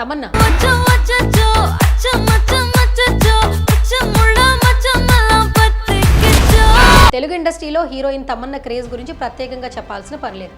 తమన్నా. తెలుగు ఇండస్ట్రీలో heroine Tamannaah craze గురించి ప్రత్యేకంగా చెప్పాల్సిన పనిలేదు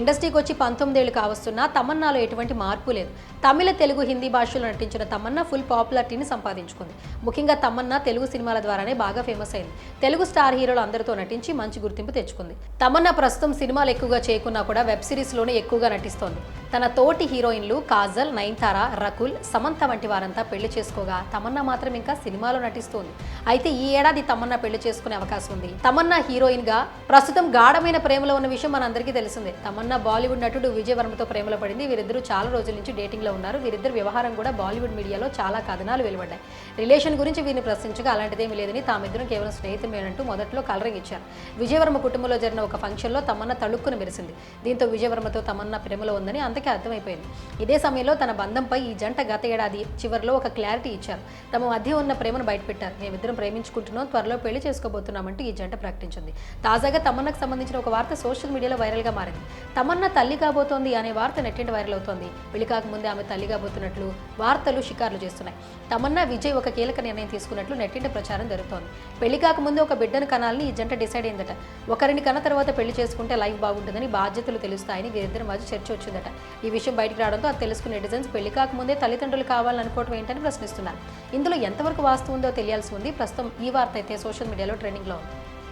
ఇండస్ట్రీకి వచ్చి పంతొమ్మిదేళ్ళు కావస్తున్నా తమన్నాలో ఎటువంటి మార్పు లేదు. తమిళ తెలుగు హిందీ భాషలో నటించిన తమన్నా ఫుల్ పాపులారిటీని సంపాదించుకుంది. ముఖ్యంగా తమన్నా తెలుగు సినిమాల ద్వారానే బాగా ఫేమస్ అయింది. తెలుగు స్టార్ హీరోలు అందరితో నటించి మంచి గుర్తింపు తెచ్చుకుంది. తమన్నా ప్రస్తుతం సినిమాలు ఎక్కువగా చేయకున్నా కూడా వెబ్ సిరీస్లోనే ఎక్కువగా నటిస్తోంది. తన తోటి హీరోయిన్లు కాజల్ నయన్తార రకుల్ సమంత వంటి వారంతా పెళ్ళి చేసుకోగా. తమన్నా మాత్రం ఇంకా సినిమాలో నటిస్తోంది. అయితే ఈ ఏడాది తమన్నా పెళ్ళి చేసుకునే అవకాశం ఉంది. తమన్నా హీరోయిన్గా ప్రస్తుతం గాఢమైన ప్రేమలో ఉన్న విషయం మనందరికీ తెలిసిందే. తమన్నా బాలీవుడ్ నటుడు విజయ్ వర్మతో ప్రేమలో పడింది. వీరిద్దరూ చాలా రోజుల నుంచి డేటింగ్లో ఉన్నారు. వీరిద్దరు వ్యవహారం కూడా బాలీవుడ్ మీడియాలో చాలా కథనాలు వెలువడ్డాయి. రిలేషన్ గురించి వీరిని ప్రశ్నించగా అలాంటిదేమీ లేదని తామిద్దరం కేవలం స్నేహితులేనంటూ మొదట్లో కలరింగ్ ఇచ్చారు. విజయవర్మ కుటుంబంలో జరిగిన ఒక ఫంక్షన్లో తమన్నా తళుక్కున మెరిసింది. దీంతో విజయవర్మతో తమన్నా ప్రేమలో ఉందని అంతకే అర్థమైపోయింది. ఇదే సమయంలో తన బంధంపై ఈ జంట గత ఏడాది చివరిలో ఒక క్లారిటీ ఇచ్చారు. తమ మధ్య ఉన్న ప్రేమను బయటపెట్టారు. మేమిద్దరం ప్రేమించుకుంటున్నాం త్వరలో పెళ్ళి చేసుకోబోతున్నామంటూ ఈ జంట ప్రకటించింది. తాజాగా తమన్నకు సంబంధించిన ఒక వార్త సోషల్ మీడియాలో వైరల్గా మారింది. తమన్నా తల్లి కాబోతోంది అనే వార్త నెట్టింటి వైరల్ అవుతోంది. పెళ్ళి కాకముందే ఆమె తల్లి కాబోతున్నట్లు వార్తలు షికార్లు చేస్తున్నాయి. తమన్నా విజయ్ ఒక కీలక నిర్ణయం తీసుకున్నట్లు నెట్టింటి ప్రచారం జరుగుతోంది. పెళ్ళి కాకముందే ఒక బిడ్డను కనాలని ఈ జంట డిసైడ్ అయిందట. ఒకరిని కన్న తర్వాత పెళ్ళి చేసుకుంటే లైఫ్ బాగుంటుందని బాధ్యతలు తెలుస్తాయని వీరిద్దరి మధ్య చర్చ వచ్చిందట. ఈ విషయం బయటకు రావడంతో అది తెలుసుకున్న నెటిజన్స్ పెళ్ళి కాకముందే తల్లిదండ్రులు కావాలని ఏంటని ప్రశ్నిస్తున్నారు. ఇందులో ఎంతవరకు వాస్తవం ఉందో తెలియాల్సి ఉంది. ప్రస్తుతం ఈ వార్త అయితే సోషల్ మీడియాలో ట్రెండింగ్లో ఉంది.